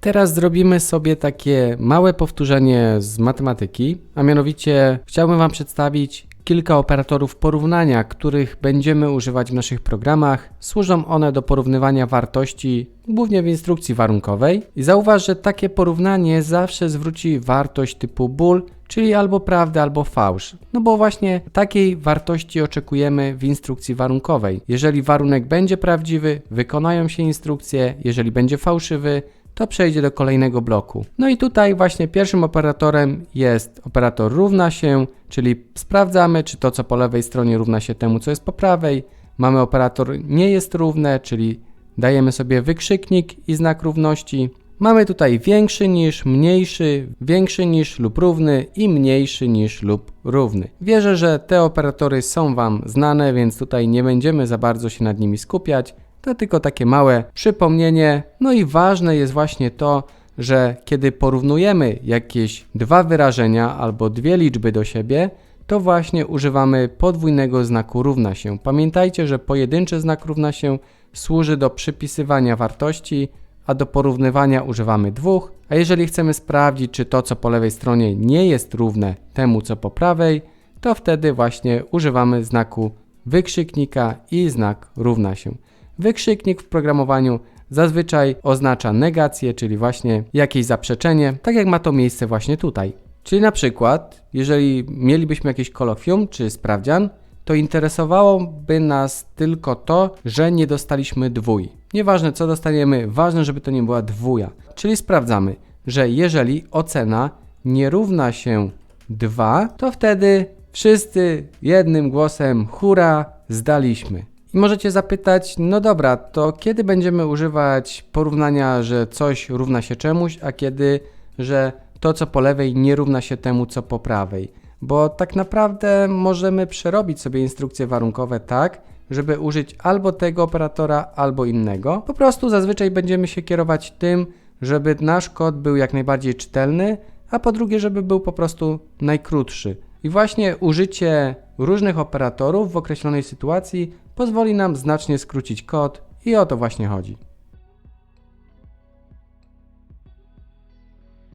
Teraz zrobimy sobie takie małe powtórzenie z matematyki, a mianowicie chciałbym Wam przedstawić kilka operatorów porównania, których będziemy używać w naszych programach. Służą one do porównywania wartości, głównie w instrukcji warunkowej. I zauważ, że takie porównanie zawsze zwróci wartość typu ból, czyli albo prawdę, albo fałsz. No bo właśnie takiej wartości oczekujemy w instrukcji warunkowej. Jeżeli warunek będzie prawdziwy, wykonają się instrukcje, jeżeli będzie fałszywy, to przejdzie do kolejnego bloku. No i tutaj właśnie pierwszym operatorem jest operator równa się, czyli sprawdzamy, czy to, co po lewej stronie równa się temu, co jest po prawej. Mamy operator nie jest równe, czyli dajemy sobie wykrzyknik i znak równości. Mamy tutaj większy niż, mniejszy, większy niż lub równy i mniejszy niż lub równy. Wierzę, że te operatory są Wam znane, więc tutaj nie będziemy za bardzo się nad nimi skupiać. To tylko takie małe przypomnienie. No i ważne jest właśnie to, że kiedy porównujemy jakieś dwa wyrażenia albo dwie liczby do siebie, to właśnie używamy podwójnego znaku równa się. Pamiętajcie, że pojedynczy znak równa się służy do przypisywania wartości, a do porównywania używamy dwóch. A jeżeli chcemy sprawdzić, czy to, co po lewej stronie nie jest równe temu, co po prawej, to wtedy właśnie używamy znaku wykrzyknika i znak równa się. Wykrzyknik w programowaniu zazwyczaj oznacza negację, czyli właśnie jakieś zaprzeczenie, tak jak ma to miejsce właśnie tutaj. Czyli na przykład, jeżeli mielibyśmy jakieś kolokwium czy sprawdzian, to interesowałoby nas tylko to, że nie dostaliśmy dwój. Nieważne co dostaniemy, ważne, żeby to nie była dwuja. Czyli sprawdzamy, że jeżeli ocena nie równa się 2, to wtedy wszyscy jednym głosem hura zdaliśmy. I możecie zapytać, no dobra, to kiedy będziemy używać porównania, że coś równa się czemuś, a kiedy, że to co po lewej nie równa się temu co po prawej? Bo tak naprawdę możemy przerobić sobie instrukcje warunkowe tak, żeby użyć albo tego operatora, albo innego. Po prostu zazwyczaj będziemy się kierować tym, żeby nasz kod był jak najbardziej czytelny, a po drugie, żeby był po prostu najkrótszy. I właśnie użycie różnych operatorów w określonej sytuacji pozwoli nam znacznie skrócić kod i o to właśnie chodzi.